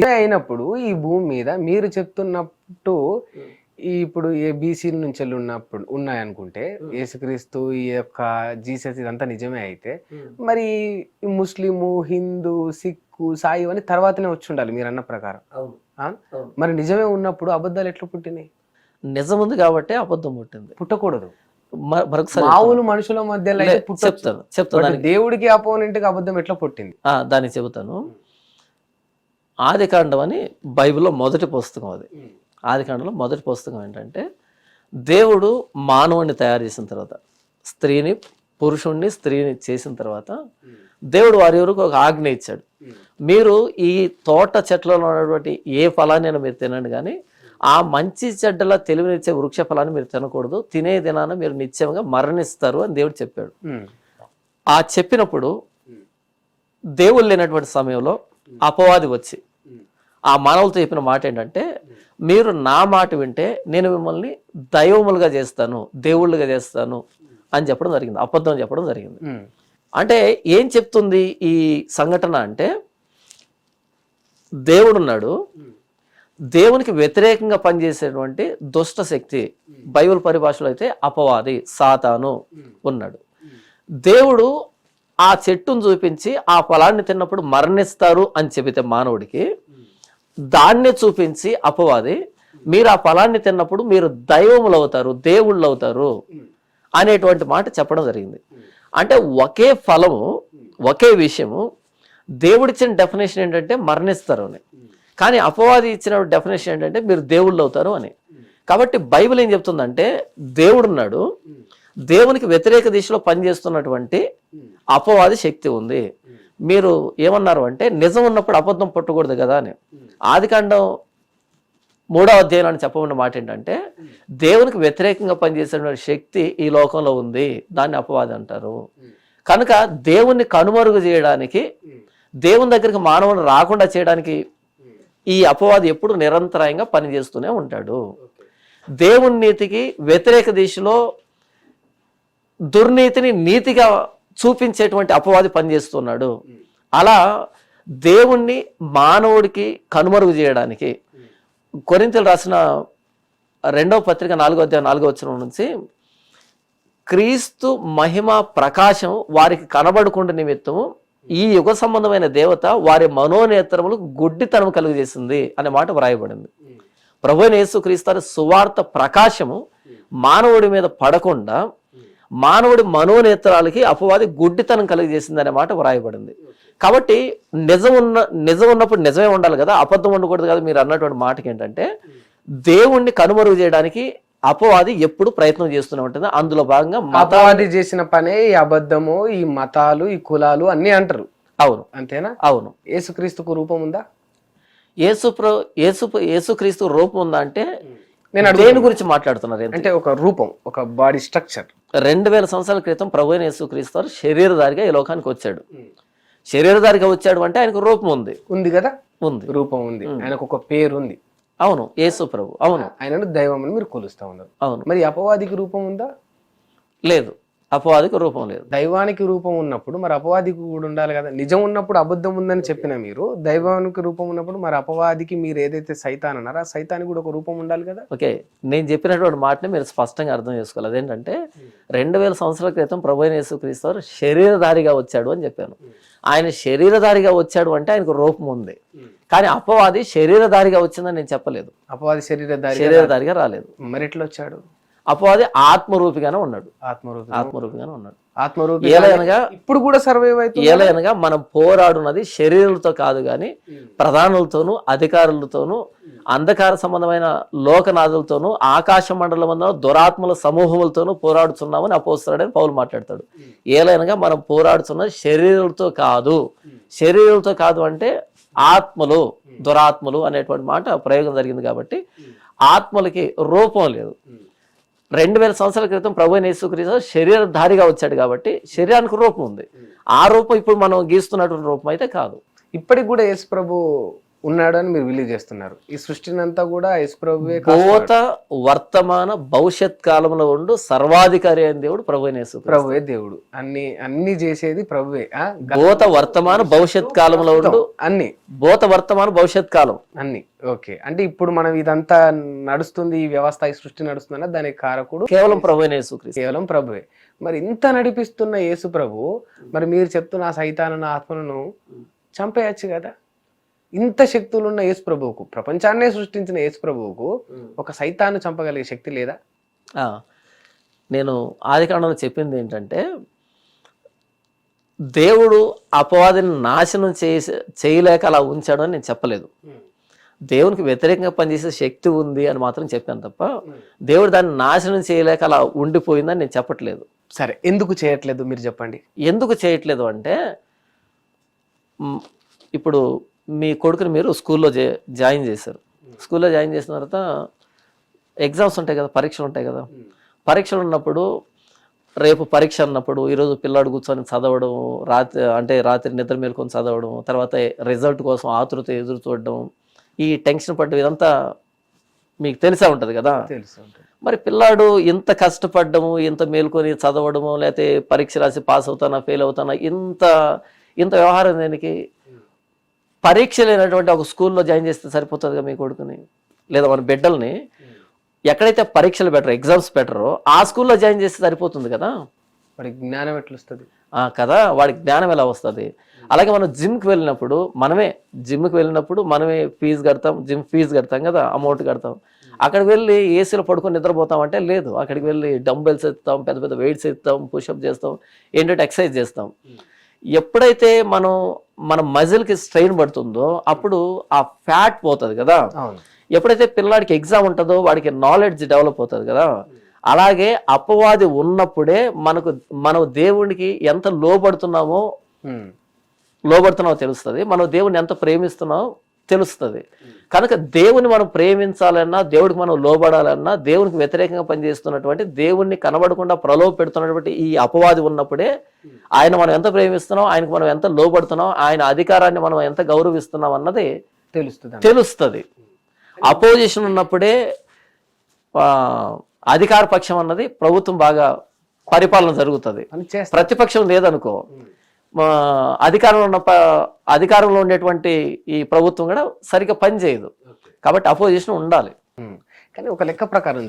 అయినప్పుడు ఈ భూమి మీద మీరు చెప్తున్నట్టు ఈ ఇప్పుడు ఏ బీసీల నుంచి ఉన్నప్పుడు ఉన్నాయనుకుంటే యేసుక్రీస్తు ఈ యొక్క జీసస్ ఇదంతా నిజమే అయితే మరి ముస్లిము హిందూ సిక్కు సాయి అని తర్వాతనే వచ్చి ఉండాలి మీరు అన్న ప్రకారం. మరి నిజమే ఉన్నప్పుడు అబద్ధాలు ఎట్లా పుట్టినాయి? నిజం ఉంది కాబట్టి అబద్ధం పుట్టింది. పుట్టకూడదు. మరొకసారి మామూలు మనుషుల మధ్యలో. చెప్తాను చెప్తాను దేవుడికి అపోనెంట్కి అబద్ధం ఎట్లా పుట్టింది? ఆ, దానికి చెబుతాను. ఆది కాండం అని బైబిల్లో మొదటి పుస్తకం అది. ఆది కాండంలో మొదటి పుస్తకం ఏంటంటే దేవుడు మానవుడిని తయారు చేసిన తర్వాత స్త్రీని పురుషుణ్ణి స్త్రీని చేసిన తర్వాత దేవుడు వారి వరకు ఒక ఆజ్ఞ ఇచ్చాడు. మీరు ఈ తోట చెట్లలో ఉన్నటువంటి ఏ ఫలాన్ని మీరు తినండి కానీ ఆ మంచి చెడ్డల తెలివినిచ్చే వృక్ష ఫలాన్ని మీరు తినకూడదు. తినే దినాన మీరు నిత్యంగా మరణిస్తారు అని దేవుడు చెప్పాడు. ఆ చెప్పినప్పుడు దేవుడు లేనటువంటి సమయంలో అపవాది వచ్చి. ఆ మానవులతో చెప్పిన మాట ఏంటంటే మీరు నా మాట వింటే నేను మిమ్మల్ని దైవములుగా చేస్తాను దేవుళ్ళుగా చేస్తాను అని చెప్పడం జరిగింది అబద్ధం చెప్పడం జరిగింది. అంటే ఏం చెప్తుంది ఈ సంఘటన అంటే దేవుడున్నాడు దేవునికి వ్యతిరేకంగా పనిచేసేటువంటి దుష్ట శక్తి బైబిల్ పరిభాషలో అయితే అపవాది సాతాను ఉన్నాడు. దేవుడు ఆ చెట్టును చూపించి ఆ ఫలాన్ని తిన్నప్పుడు మరణిస్తారు అని చెబితే మానవుడికి దాన్ని చూపించి అపవాది మీరు ఆ ఫలాన్ని తిన్నప్పుడు మీరు దైవములు అవుతారు దేవుళ్ళు అవుతారు అనేటువంటి మాట చెప్పడం జరిగింది. అంటే ఒకే ఫలము ఒకే విషయము దేవుడిచ్చిన డెఫినేషన్ ఏంటంటే మరణిస్తారు అని. కానీ అపవాది ఇచ్చిన డెఫినేషన్ ఏంటంటే మీరు దేవుళ్ళు అవుతారు అని. కాబట్టి బైబిల్ ఏం చెప్తుందంటే దేవుడున్నాడు దేవునికి వ్యతిరేక దిశలో పనిచేస్తున్నటువంటి అపవాది శక్తి ఉంది. మీరు ఏమన్నారు అంటే నిజం ఉన్నప్పుడు అబద్ధం పుట్టకూడదు కదా అని. ఆదికాండం మూడవ అధ్యాయం అని చెప్పమన్న మాట ఏంటంటే దేవునికి వ్యతిరేకంగా పనిచేసే శక్తి ఈ లోకంలో ఉంది. దాన్ని అపవాది అంటారు. కనుక దేవుణ్ణి కనుమరుగు చేయడానికి దేవుని దగ్గరికి మానవుని రాకుండా చేయడానికి ఈ అపవాది ఎప్పుడు నిరంతరాయంగా పనిచేస్తూనే ఉంటాడు. దేవుని నీతికి వ్యతిరేక దిశలో దుర్నీతిని నీతిగా చూపించేటువంటి అపవాది పనిచేస్తున్నాడు. అలా దేవుణ్ణి మానవుడికి కనుమరుగు చేయడానికి కొరింతలు రాసిన రెండవ పత్రిక నాలుగో అధ్యాయం నాలుగో వచ్చిన నుంచి క్రీస్తు మహిమ ప్రకాశం వారికి కనబడకుండా నిమిత్తము ఈ యుగ సంబంధమైన దేవత వారి మనోనేత్రములకు గుడ్డితనం కలుగజేసింది అనే మాట వ్రాయబడింది. ప్రభు యేసు క్రీస్తు సువార్త ప్రకాశము మానవుడి మీద పడకుండా మానవుడి మనోనేత్రాలకి అపవాది గుడ్డితనం కలిగజేసింది అనే మాట వ్రాయబడింది. కాబట్టి నిజం ఉన్న నిజం ఉన్నప్పుడు నిజమే ఉండాలి కదా అబద్ధం ఉండకూడదు కదా మీరు అన్నటువంటి మాటకి ఏంటంటే దేవుణ్ణి కనుమరుగు చేయడానికి అపవాది ఎప్పుడు ప్రయత్నం చేస్తూనే ఉంటుంది. అందులో భాగంగా మత అపవాది చేసిన పనే ఈ అబద్ధము ఈ మతాలు ఈ కులాలు అన్ని అంటారు. అవును. అంతేనా? అవును. యేసుక్రీస్తుకు రూపం ఉందా? యేసు యేసు యేసుక్రీస్తు రూపం ఉందా అంటే నేను దేని గురించి మాట్లాడుతున్నారు? అంటే ఒక రూపం ఒక బాడీ స్ట్రక్చర్. రెండు వేల సంవత్సరాల క్రితం ప్రభు యేసుక్రీస్తు వారు శరీరధారిగా ఈ లోకానికి వచ్చాడు. శరీరధారిగా వచ్చాడు అంటే ఆయనకు రూపం ఉంది. ఉంది కదా? ఉంది. రూపం ఉంది. ఆయనకు ఒక పేరు ఉంది అవును యేసు ప్రభు. అవును. ఆయనను దైవం అని మీరు కొలుస్తా ఉన్నారు. అవును. మరి అపవాదికి రూపం ఉందా? లేదు. అపవాదికి రూపం లేదు. దైవానికి రూపం ఉన్నప్పుడు మరి అపవాదికి కూడా ఉండాలి కదా. నిజం ఉన్నప్పుడు అబద్ధం ఉందని చెప్పిన మీరు దైవానికి రూపం ఉన్నప్పుడు మరి అపవాదికి మీరు ఏదైతే సైతాన్ అన్నారో ఆ సైతానికి కూడా ఒక రూపం ఉండాలి కదా? ఓకే. నేను చెప్పినటువంటి మాటని మీరు స్పష్టంగా అర్థం చేసుకోవాలి. అదేంటంటే రెండు వేల సంవత్సరాల క్రితం ప్రభు యేసుక్రీస్తు శరీరధారిగా వచ్చాడు అని చెప్పాను. ఆయన శరీరధారిగా వచ్చాడు అంటే ఆయనకు రూపం ఉంది. కానీ అపవాది శరీరధారిగా వచ్చిందని నేను చెప్పలేదు. అపవాది శరీరధారి శరీరధారిగా రాలేదు. మరి ఎట్లా వచ్చాడు? అపవాది ఆత్మరూపిగానే ఉన్నాడు. ఆత్మరూపి ఆత్మరూపిగానే ఉన్నాడు. ఆత్మరూపి ఏలయనగా ఇప్పుడు కూడా సర్వైవ్ అవుతుంది? ఏలయనగా మనం పోరాడున్నది శరీరులతో కాదు కానీ ప్రధానులతోనూ అధికారులతోనూ అంధకార సంబంధమైన లోకనాథులతోనూ ఆకాశ మండలం దురాత్మల సమూహములతోనూ పోరాడుతున్నామని అపోస్తాడని పౌలు మాట్లాడతాడు. ఏలైనగా మనం పోరాడుతున్నది శరీరులతో కాదు. శరీరులతో కాదు అంటే ఆత్మలు దురాత్మలు అనేటువంటి మాట ప్రయోగం జరిగింది కాబట్టి ఆత్మలకి రూపం లేదు. రెండు వేల సంవత్సరాల క్రితం ప్రభు యేసుక్రీస్తు శరీరధారిగా వచ్చాడు కాబట్టి శరీరానికి రూపం ఉంది. ఆ రూపం ఇప్పుడు మనం గీస్తున్నటువంటి రూపం అయితే కాదు. ఇప్పటికి కూడా యేసు ప్రభు ఉన్నాడు అని మీరు బిలీవ్ చేస్తున్నారు. ఈ సృష్టిని అంతా కూడా యేసుప్రభువే. భూత వర్తమాన భవిష్యత్ కాలంలో ఉండు సర్వాధికారి అయిన దేవుడు ప్రభు ప్రభువే దేవుడు. అన్ని అన్ని చేసేది ప్రభువే. భూత వర్తమాన భవిష్యత్ కాలంలో ఉండు అన్ని. భూత వర్తమాన భవిష్యత్ కాలం. అన్ని. ఓకే. అంటే ఇప్పుడు మనం ఇదంతా నడుస్తుంది ఈ వ్యవస్థ ఈ సృష్టి నడుస్తుందన్న దానికి కారకుడు కేవలం ప్రభు కేవలం ప్రభువే. మరి ఇంత నడిపిస్తున్న యేసు ప్రభు మరి మీరు చెప్తున్న ఆ సైతానన్న ఆత్మలను చంపేయచ్చు కదా? ఇంత శక్తులు ఉన్న యేసు ప్రభువుకు ప్రపంచాన్నే సృష్టించిన యేసు ప్రభువుకు ఒక సైతాన్ని చంపగలిగే శక్తి లేదా? నేను ఆది కాండంలో చెప్పింది ఏంటంటే దేవుడు అపవాదిని నాశనం చేసే చేయలేక అలా ఉంచాడు అని నేను చెప్పలేదు. దేవునికి వ్యతిరేకంగా పనిచేసే శక్తి ఉంది అని మాత్రం చెప్పాను తప్ప దేవుడు దాన్ని నాశనం చేయలేక అలా ఉండిపోయిందని నేను చెప్పట్లేదు. సరే ఎందుకు చేయట్లేదు మీరు చెప్పండి? ఎందుకు చేయట్లేదు అంటే ఇప్పుడు మీ కొడుకుని మీరు స్కూల్లో జాయిన్ చేశారు. స్కూల్లో జాయిన్ చేసిన తర్వాత ఎగ్జామ్స్ ఉంటాయి కదా పరీక్షలు ఉంటాయి కదా. పరీక్షలు ఉన్నప్పుడు రేపు పరీక్ష అన్నప్పుడు ఈరోజు పిల్లాడు కూర్చొని చదవడం రాత్రి అంటే రాత్రి నిద్ర మేల్కొని చదవడం తర్వాత రిజల్ట్ కోసం ఆతృత ఎదురు చూడడం ఈ టెన్షన్ పడ్డం ఇదంతా మీకు తెలిసే ఉంటుంది కదా. మరి పిల్లాడు ఇంత కష్టపడ్డము ఇంత మేల్కొని చదవడము లేకపోతే పరీక్ష రాసి పాస్ అవుతానా ఫెయిల్ అవుతానా ఇంత ఇంత వ్యవహారం దేనికి? పరీక్ష లేనటువంటి ఒక స్కూల్లో జాయిన్ చేస్తే సరిపోతుందిగా మీ కొడుకుని? లేదా మన బిడ్డల్ని? ఎక్కడైతే పరీక్షలు బెటర్ ఎగ్జామ్స్ బెటరో ఆ స్కూల్లో జాయిన్ చేస్తే సరిపోతుంది కదా? వాడికి జ్ఞానం ఎట్లొస్తుంది? ఆ కదా? వాడికి జ్ఞానం ఎలా వస్తుంది? అలాగే మనం జిమ్కి వెళ్ళినప్పుడు మనమే జిమ్కి వెళ్ళినప్పుడు మనమే ఫీజు కడతాం జిమ్ ఫీజు కడతాం కదా అమౌంట్ కడతాం. అక్కడికి వెళ్ళి ఏసీలో పడుకొని నిద్రపోతాం అంటే లేదు. అక్కడికి వెళ్ళి డంబెల్స్ ఎత్తుతాం పెద్ద పెద్ద వెయిట్స్ ఎత్తుతాం పుషప్ చేస్తాం ఏంటంటే ఎక్సర్సైజ్ చేస్తాం. ఎప్పుడైతే మనం మన మజిల్కి స్ట్రెయిన్ పడుతుందో అప్పుడు ఆ ఫ్యాట్ పోతుంది కదా. ఎప్పుడైతే పిల్లాడికి ఎగ్జామ్ ఉంటుందో వాడికి నాలెడ్జ్ డెవలప్ అవుతుంది కదా. అలాగే అపవాది ఉన్నప్పుడే మనకు మనం దేవునికి ఎంత లోబడుతున్నామో. లోబడుతున్నామో తెలుస్తుంది. మనం దేవుని ఎంత ప్రేమిస్తున్నామో తెలుస్తుంది. కనుక దేవుని మనం ప్రేమించాలన్నా దేవుడికి మనం లోబడాలన్నా దేవునికి వ్యతిరేకంగా పనిచేస్తున్నటువంటి దేవుణ్ణి కనబడకుండా ప్రలోభ పెడుతున్నటువంటి ఈ అపవాది ఉన్నప్పుడే ఆయన మనం ఎంత ప్రేమిస్తున్నాం ఆయనకు మనం ఎంత లోబడుతున్నాం ఆయన అధికారాన్ని మనం ఎంత గౌరవిస్తున్నాం అన్నది తెలుస్తుంది తెలుస్తుంది. అపోజిషన్ ఉన్నప్పుడే అధికార పక్షం అన్నది ప్రభుత్వం బాగా పరిపాలన జరుగుతుంది. ప్రతిపక్షం లేదనుకో. అధికారంలో ఉన్న అధికారంలో ఉండేటువంటి ఈ ప్రభుత్వం కూడా సరిగ్గా పనిచేయదు. కాబట్టి అపోజిషన్ ఉండాలి. కానీ ఒక లెక్క ప్రకారం